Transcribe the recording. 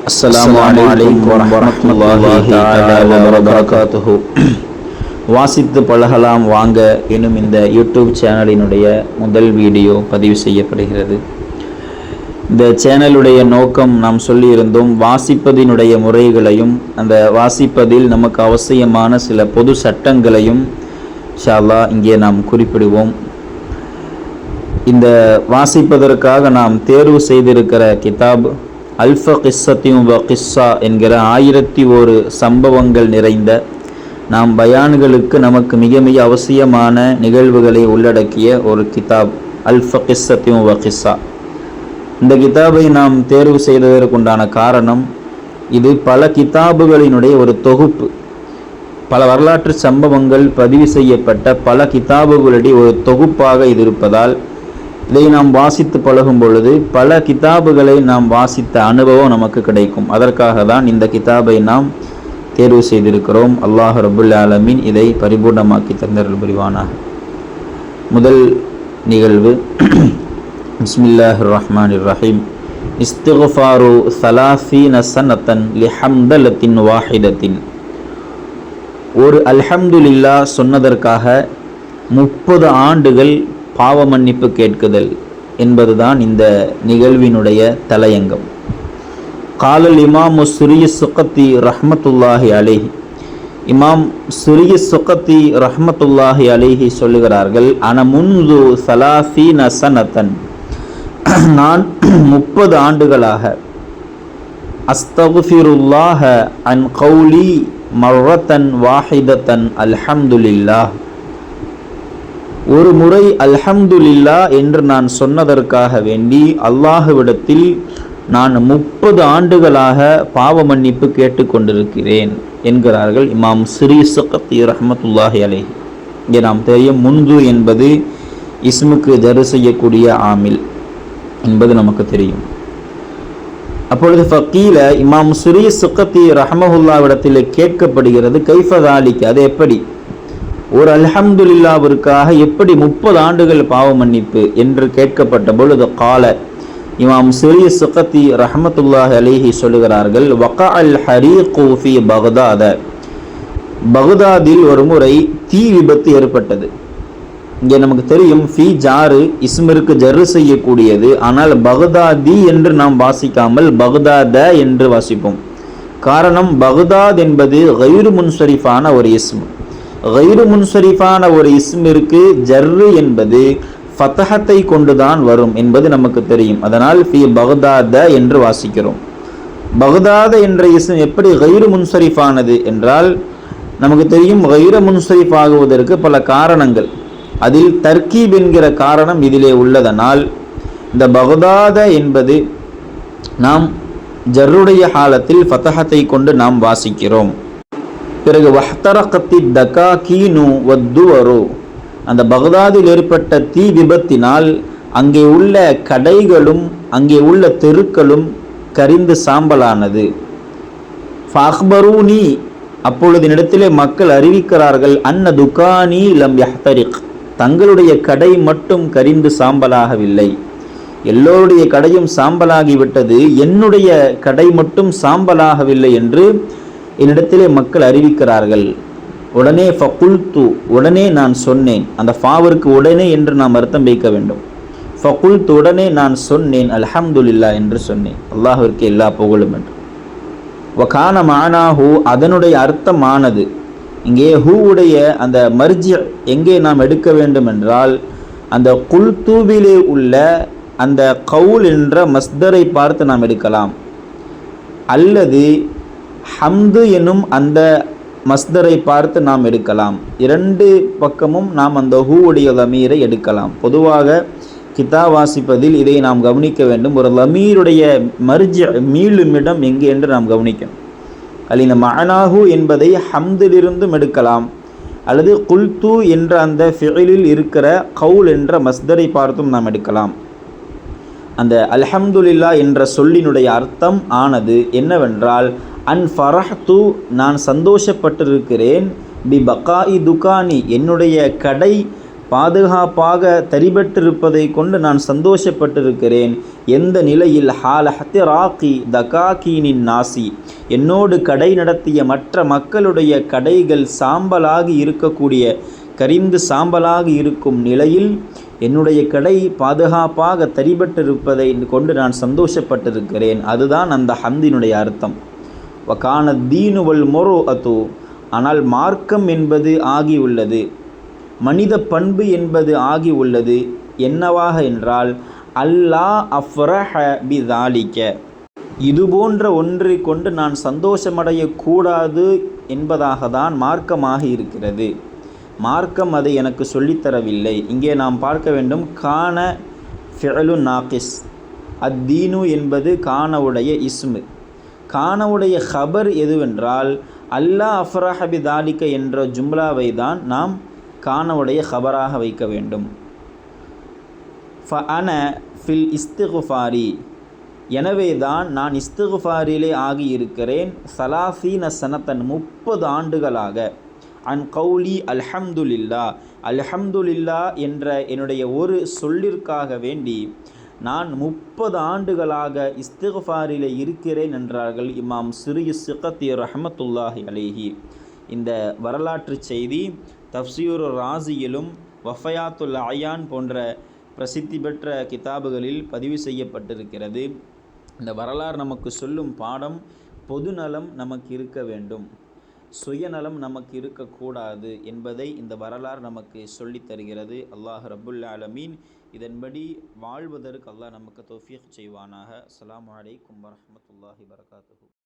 அஸ்லாம் வலைக்கம் வரமத்துல்லாஹி தாலா வாசித்து பழகலாம் வாங்க. எனும் இந்த யூடியூப் சேனலினுடைய முதல் வீடியோ பதிவு செய்யப்படுகிறது. இந்த சேனலுடைய நோக்கம் நாம் சொல்லியிருந்தோம் வாசிப்பதினுடைய முறைகளையும் அந்த வாசிப்பதில் நமக்கு அவசியமான சில பொது சட்டங்களையும் ஷாலா இங்கே நாம் குறிப்பிடுவோம். இந்த வாசிப்பதற்காக நாம் தேர்வு செய்திருக்கிற கிதாப் அல்ஃப கிஸ்ஸத்தியும் வ கிஸ்ஸா என்கிற ஆயிரத்தி ஒரு சம்பவங்கள் நிறைந்த நாம் பயான்களுக்கு நமக்கு மிக மிக அவசியமான நிகழ்வுகளை உள்ளடக்கிய ஒரு கிதாப் அல்ஃப கிஸ்ஸத்தியும் வ கிஸ்ஸா. இந்த கிதாபை நாம் தேர்வு செய்ததற்குண்டான காரணம் இது பல கிதாபுகளினுடைய ஒரு தொகுப்பு. பல வரலாற்று சம்பவங்கள் பதிவு செய்யப்பட்ட பல கிதாபுகளுடைய ஒரு தொகுப்பாக இது இருப்பதால் இதை நாம் வாசித்து பழகும் பொழுது பல கிதாபுகளை நாம் வாசித்த அனுபவம் நமக்கு கிடைக்கும். அதற்காக தான் இந்த கிதாபை நாம் தேர்வு செய்திருக்கிறோம். அல்லாஹ் ரபுல் ஆலமீன் இதை பரிபூர்ணமாக்கி தந்தர்கள் புரிவானாக. முதல் நிகழ்வு பிஸ்மில்லாஹ் ரஹ்மான் ரஹீம் இஸ்திஃபாரு சலாசீன சனத்தன் லிஹம்தலத்தின் வாஹிதத்தின். ஒரு அல்ஹம்துலில்லா சொன்னதற்காக முப்பது ஆண்டுகள் பாவ மன்னிப்பு கேட்குதல் என்பதுதான் இந்த நிகழ்வினுடைய தலையங்கம். காலல் இமாமு சுரிய சுகத்தி ரஹமத்துல்லாஹி அலேஹி. இமாம் சுரிய சுகத்தி ரஹமத்துல்லாஹி அலேஹி சொல்லுகிறார்கள் அன முன்து சலாசி நசனத்தன் நான் முப்பது ஆண்டுகளாக அஸ்தகுஃபிருல்லாஹ அன் கௌலி மர்ரத்தன் வாஹிதத்தன் அல்ஹம்துலில்லாஹ். ஒரு முறை அல்ஹம்துலில்லா என்று நான் சொன்னதற்காக வேண்டி அல்லாஹுவிடத்தில் நான் முப்பது ஆண்டுகளாக பாவ மன்னிப்பு கேட்டுக்கொண்டிருக்கிறேன் என்கிறார்கள் இமாம் ஸ்ரீ சுகத்தி ரஹமத்துல்லாஹி அலை இங்கே நாம் தெரியும் முன்து என்பது இஸ்முக்கு தரு செய்யக்கூடிய ஆமில் என்பது நமக்கு தெரியும். அப்பொழுது ஃபக்கீல இமாம் சுரி சுக்கத்தி ரஹமஹுல்லாவிடத்தில் கேட்கப்படுகிறது கைஃபதாலிக்கு அது எப்படி? ஒரு அல்ஹம்துலில்லாவிற்காக எப்படி முப்பது ஆண்டுகள் பாவ மன்னிப்பு என்று கேட்கப்பட்ட பொழுது கால இமாம் சிறிய சுகத்தி ரஹமத்துல்லாஹ் அலிஹி சொல்லுகிறார்கள் வகா அல் ஹரி கூஃபி பகதாத. பகதாதில் ஒரு முறை தீ விபத்து ஏற்பட்டது. இங்கே நமக்கு தெரியும் ஃபி ஜாரு இஸ்மிற்கு ஜரு செய்யக்கூடியது. ஆனால் பகதாதி என்று நாம் வாசிக்காமல் பகதாத என்று வாசிப்போம். காரணம் பகதாத் என்பது கயிறு முன்சரிஃபான ஒரு இஸ்ம். கயிறு முன்சரிஃபான ஒரு இஸ்மிற்கு ஜர்ரு என்பது ஃபத்தஹத்தை கொண்டுதான் வரும் என்பது நமக்கு தெரியும். அதனால் ஃபி பகதாத என்று வாசிக்கிறோம். பகதாத என்ற இஸ்ம் எப்படி கயிறு முன்சரிஃபானது என்றால் நமக்கு தெரியும் கயிறு முன்சரிஃப் ஆகுவதற்கு பல காரணங்கள். அதில் தர்கீப் என்கிற காரணம் இதிலே உள்ளதனால் இந்த பகதாத என்பது நாம் ஜர்ருடைய காலத்தில் ஃபத்தஹத்தை கொண்டு நாம் வாசிக்கிறோம். பிறகு வஹ்தரகத்தி தகா கீனு வத்துவரு. அந்த பகதாதில் ஏற்பட்ட தீ விபத்தினால் அங்கே உள்ள கடைகளும் அங்கே உள்ள தெருக்களும் கரிந்து சாம்பலானது. ஃபஹ்பரூனி அப்பொழுது இடத்திலே மக்கள் அறிவிக்கிறார்கள் அன்ன துகானி லம் யஹ்தரிக். தங்களுடைய கடை மட்டும் கரிந்து சாம்பலாகவில்லை. எல்லோருடைய கடையும் சாம்பலாகிவிட்டது. என்னுடைய கடை மட்டும் சாம்பலாகவில்லை என்று என்னிடத்திலே மக்கள் அறிவிக்கிறார்கள். உடனே ஃபகுல்து உடனே நான் சொன்னேன். அந்த ஃபாவிற்கு உடனே என்று நாம் அர்த்தம் வைக்க வேண்டும். ஃபகுல்து உடனே நான் சொன்னேன் அல்ஹம்துல்லா என்று சொன்னேன். அல்லாஹிற்கு எல்லா புகழும் என்று. வகான மானாஹூ அதனுடைய அர்த்தமானது. இங்கே ஹூவுடைய அந்த மர்ஜி எங்கே நாம் எடுக்க வேண்டும் என்றால் அந்த குல்தூவிலே உள்ள அந்த கவுல் என்ற மஸ்தரை பார்த்து நாம் எடுக்கலாம். அல்லது ஹம்து எனும் அந்த மஸ்தரை பார்த்து நாம் எடுக்கலாம். இரண்டு பக்கமும் நாம் அந்த ஹூவுடைய லமீரை எடுக்கலாம். பொதுவாக கிதா வாசிப்பதில் இதை நாம் கவனிக்க வேண்டும். ஒரு லமீருடைய மர்ஜ மீளுமிடம் எங்கே என்று நாம் கவனிக்கணும். அதில் இந்த மனாஹு என்பதை ஹம்திலிருந்தும் எடுக்கலாம். அல்லது குல்து என்ற அந்த ஃபிலில் இருக்கிற கவுல் என்ற மஸ்தரை பார்த்தும் நாம் எடுக்கலாம். அந்த அல்ஹம்துலில்லா என்ற சொல்லினுடைய அர்த்தம் ஆனது என்னவென்றால் அன் ஃபரஹ்து நான் சந்தோஷப்பட்டிருக்கிறேன். பி பக்காயி துகானி என்னுடைய கடை பாதுகாப்பாக தரிபட்டிருப்பதை கொண்டு நான் சந்தோஷப்பட்டிருக்கிறேன். எந்த நிலையில்? ஹால ஹத்திராக்கி தகாக்கீனின் நாசி. என்னோடு கடை நடத்திய மற்ற மக்களுடைய கடைகள் சாம்பலாகி இருக்கக்கூடிய கரிந்து சாம்பலாக இருக்கும் நிலையில் என்னுடைய கடை பாதுகாப்பாக தரிபட்டிருப்பதை கொண்டு நான் சந்தோஷப்பட்டிருக்கிறேன். அதுதான் அந்த ஹந்தினுடைய அர்த்தம். வகான தீனுவல் மொரோ அத்து ஆனால் மார்க்கம் என்பது ஆகியுள்ளது. மனித பண்பு என்பது ஆகி உள்ளது என்னவாக என்றால் அல்லா அஃப்ரஹ பிதாலிக்க. இது போன்ற ஒன்றை கொண்டு நான் சந்தோஷமடையக்கூடாது என்பதாக தான் மார்க்கமாக இருக்கிறது. மார்க்கம் அதை எனக்கு சொல்லித்தரவில்லை. இங்கே நாம் பார்க்க வேண்டும் கான ஃபிஅலு நாக்கிஸ் அத்தீனு என்பது கானவுடைய இஸ்மு. கானவுடைய ஹபர் எதுவென்றால் அல்லா அஃப்ராஹபி தாலிக்க என்ற ஜும்லாவை தான் நாம் கானவுடைய ஹபராக வைக்க வேண்டும். ஃப அன ஃபில் இஸ்துகுஃபாரி எனவே தான் நான் இஸ்திகுஃபாரிலே ஆகியிருக்கிறேன் சலாசீன சனத்தன் முப்பது ஆண்டுகளாக. அன் கௌலி அல்ஹம்துலில்லா. அல்ஹம்துலில்லா என்ற என்னுடைய ஒரு சொல்லிற்காக வேண்டி நான் முப்பது ஆண்டுகளாக இஸ்திகுஃபாரிலே இருக்கிறேன் என்றார்கள் இமாம் சிறிய சிகத்தி ரஹமத்துல்லாஹி அலேஹி. இந்த வரலாற்று செய்தி தப்சியூர் ராசியிலும் வஃபயாத்துல் அயான் போன்ற பிரசித்தி பெற்ற கிதாபுகளில் பதிவு செய்யப்பட்டிருக்கிறது. இந்த வரலாறு நமக்கு சொல்லும் பாடம் பொதுநலம் நமக்கு இருக்க வேண்டும். சுயநலம் நமக்கு இருக்கக்கூடாது என்பதை இந்த வரலாறு நமக்கு சொல்லித் தருகிறது. அல்லாஹ் ரபுல் ஆலமீன். இதன்படி வாழ்வதற்கு அல்லாஹ் நமக்கு தௌஃபீக் செய்வானாக. அஸ்ஸலாமு அலைக்கும் வரமத்துல்லாஹி வரகாத்து